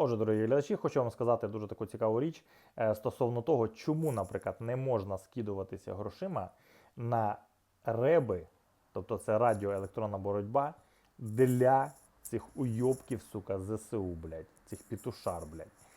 Отже, дорогі глядачі, хочу вам сказати дуже таку цікаву річ е, стосовно того, чому, наприклад, не можна скидуватися грошима на реби, тобто це радіоелектронна боротьба, для цих уйобків, сука, ЗСУ, блядь, цих пітушар, блядь.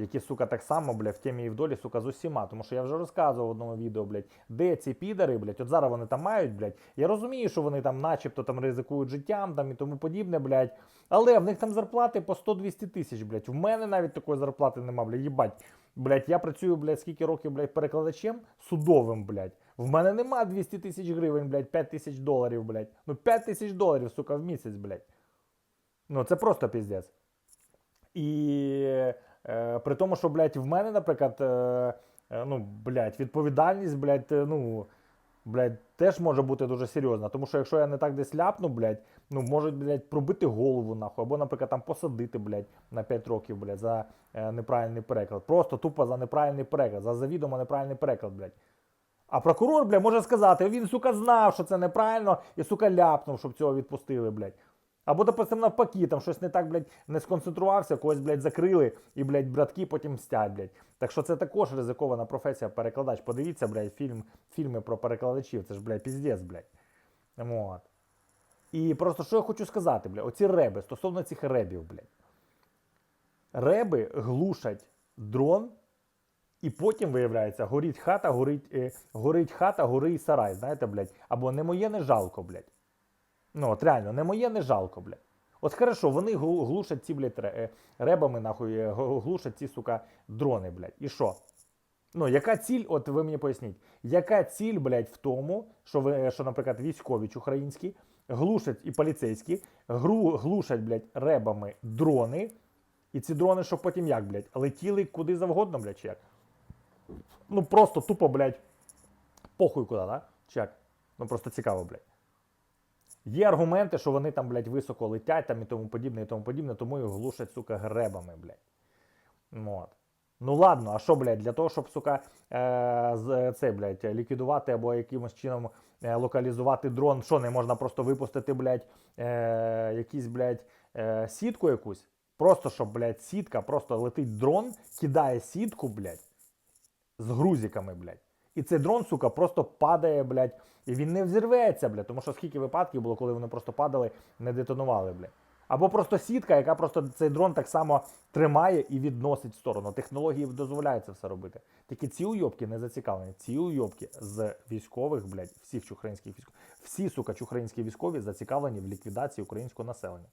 Які, сука, так само, блядь, в темі і в долі, сука, з усіма. Тому що я вже розказував в одному відео, блядь, де ці підари, блядь, от зараз вони там мають, блядь. Я розумію, що вони там начебто там ризикують життям там і тому подібне, блядь. Але в них там зарплати по 100-200 тисяч, блядь. В мене навіть такої зарплати нема, блядь, їбать. Блядь, я працюю, блядь, скільки років, блядь, перекладачем судовим, блядь. В мене нема 200 тисяч гривень, блядь, 5 тисяч доларів, блядь. Ну 5 тисяч доларів, сука, в місяць, блядь. Ну це просто піздець. І е, при тому, що, блядь, в мене, наприклад, е, е, ну, блядь, відповідальність, блядь, ну, блядь, теж може бути дуже серйозна. Тому що якщо я не так десь ляпну, блядь, ну, можуть, блядь, пробити голову, нахуй, або, наприклад, там посадити, блядь, на 5 років, блядь, за неправильний переклад. Просто тупо за неправильний переклад, за завідомо неправильний переклад, блядь. А прокурор, блядь, може сказати, він, сука, знав, що це неправильно, і, сука, ляпнув, щоб цього відпустили, блядь. Або, допустим, навпаки, там щось не так, блядь, не сконцентрувався, когось, блядь, закрили, і, блядь, братки потім мстять, блядь. Так що це також ризикована професія перекладач. Подивіться, блядь, фільм, фільми про перекладачів. Це ж, блядь, піздець, блядь. От. І просто що я хочу сказати, блядь, оці реби, стосовно цих ребів, блядь. Реби глушать дрон, і потім, виявляється, горить хата, горить, е, горить хата, горить сарай, знаєте, блядь. Або не моє, не жалко, блядь. Ну, от реально, не моє, не жалко, блядь. От хорошо, вони глу- глушать ці, блядь, е, ребами, нахуй, е, глушать ці, сука, дрони, блядь. І що? Ну, яка ціль, от ви мені поясніть, яка ціль, блядь, в тому, що, ви, що наприклад, військові українські глушать і поліцейські, гру, глушать, блядь, ребами дрони, і ці дрони, що потім як, блядь, летіли куди завгодно, блядь, чи як? Ну, просто тупо, блядь, похуй куди, да? Чи як? Ну, просто цікаво, блядь. Є аргументи, що вони там, блядь, високо летять там і тому подібне, і тому подібне, тому їх глушать, сука, гребами, блядь. От. Ну ладно, а що, блядь, для того, щоб, сука, е, це, блядь, ліквідувати або якимось чином е, локалізувати дрон, що не можна просто випустити, блядь, е, якісь, блядь, е, сітку якусь. Просто щоб, блядь, сітка, просто летить дрон, кидає сітку, блядь, з грузиками, блядь. І цей дрон, сука, просто падає, блядь, і він не взірветься, блядь, тому що скільки випадків було, коли вони просто падали, не детонували, блядь. Або просто сітка, яка просто цей дрон так само тримає і відносить в сторону. Технології дозволяють це все робити. Тільки ці уйобки не зацікавлені. Ці уйобки з військових, блядь, всіх чухринських військових, всі, сука, чухринські військові зацікавлені в ліквідації українського населення.